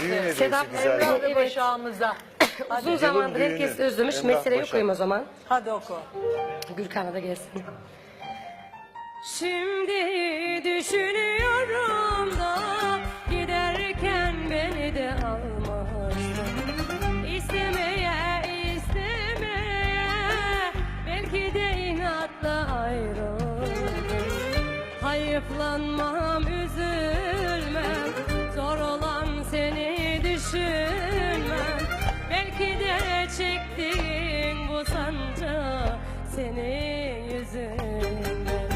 Düğün Sedat güzel. Emrah evet. başağımıza. Uzun zamandır düğünü. herkes özlemiş. Emrah okuyayım o zaman. Hadi oku. Gülkan'a da gelsin. Şimdi düşünüyorum da giderken beni de almazsın. İstemeye istemeye belki de inatla ayrıldım. Hayıflanmam, üzülmem, zor olan seni düşünmem. Belki de çektiğin bu sancı senin yüzünden.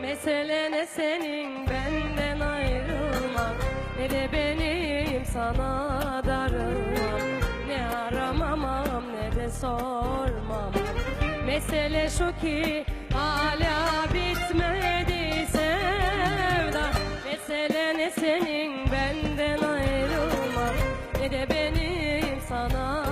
Mesele ne senin benden ayrılman Ne de benim sana darılmam Ne aramamam ne de sormam Mesele şu ki hala sana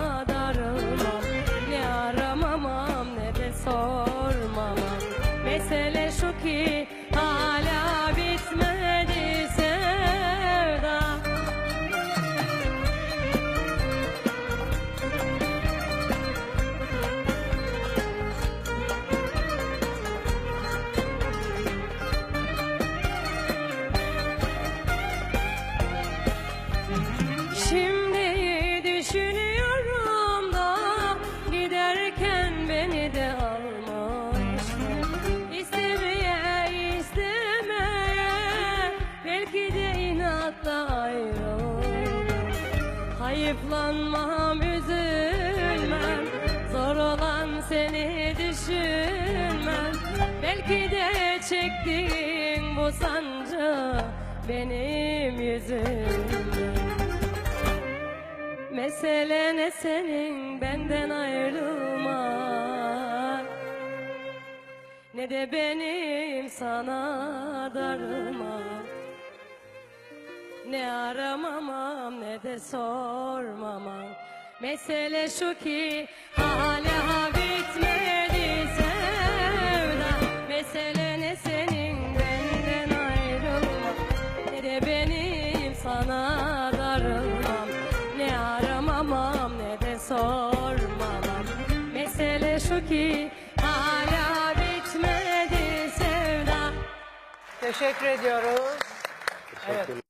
Hayıflanmam, üzülmem Zor olan seni düşünmem Belki de çektiğin bu sancı benim yüzümden. Mesele ne senin? Benden ayrılmak Ne de benim sana darılmak Ne aramamam ne de sormamam Mesele şu ki hala bitmedi sevda. Mesele ne senin benden ayrılmak Ne de benim sana darılmam. Ne aramamam ne de sormamam Mesele şu ki hala bitmedi sevda. Teşekkür ediyoruz. Evet.